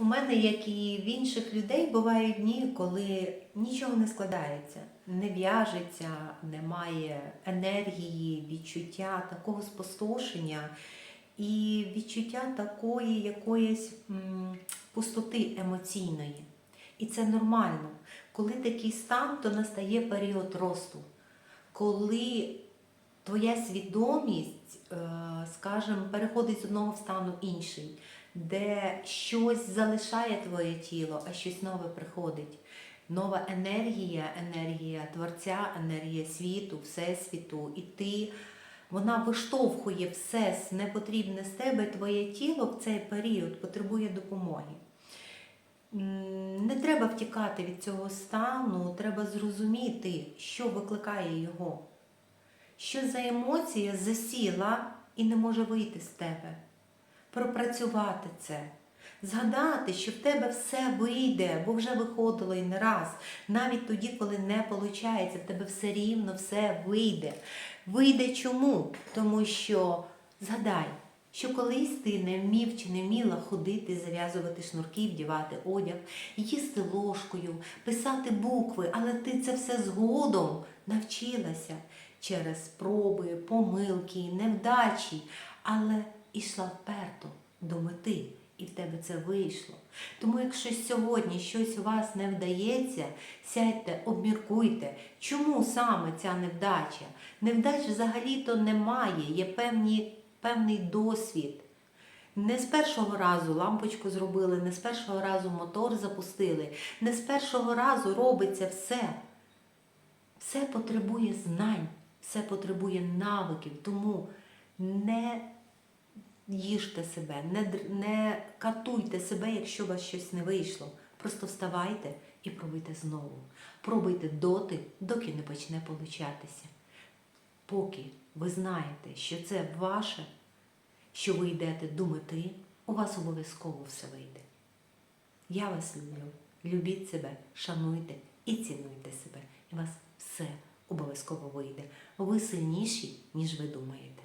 У мене, як і в інших людей, бувають дні, коли нічого не складається, не в'яжеться, немає енергії, відчуття такого спустошення і відчуття такої якоїсь пустоти емоційної. І це нормально. Коли такий стан, то настає період росту. Коли твоя свідомість, е, скажімо, переходить з одного стану інший, де щось залишає твоє тіло, а щось нове приходить. Нова енергія, енергія Творця, енергія світу, Всесвіту, і ти, вона виштовхує все непотрібне з тебе, твоє тіло в цей період потребує допомоги. Не треба втікати від цього стану, треба зрозуміти, що викликає його. Що за емоція засіла і не може вийти з тебе. Пропрацювати це. Згадати, що в тебе все вийде, бо вже виходило і не раз. Навіть тоді, коли не виходить, в тебе все рівно все вийде. Вийде чому? Тому що згадай, що колись ти не вмів чи не вміла ходити, зав'язувати шнурки, вдівати одяг, їсти ложкою, писати букви, але ти це все згодом навчилася через спроби, помилки, невдачі, але ішла вперто до мети. І в тебе це вийшло. Тому, якщо сьогодні щось у вас не вдається, сядьте, обміркуйте, чому саме ця невдача? Невдач взагалі-то немає, є певні, певний досвід. Не з першого разу лампочку зробили, не з першого разу мотор запустили, не з першого разу робиться все. Все потребує знань, все потребує навиків, тому не їжте себе, не, не катуйте себе, якщо у вас щось не вийшло. Просто вставайте і пробуйте знову. Пробуйте доти, доки не почне получатися. Поки ви знаєте, що це ваше, що ви йдете до мети, у вас обов'язково все вийде. Я вас люблю. Любіть себе, шануйте і цінуйте себе. І у вас все обов'язково вийде. Ви сильніші, ніж ви думаєте.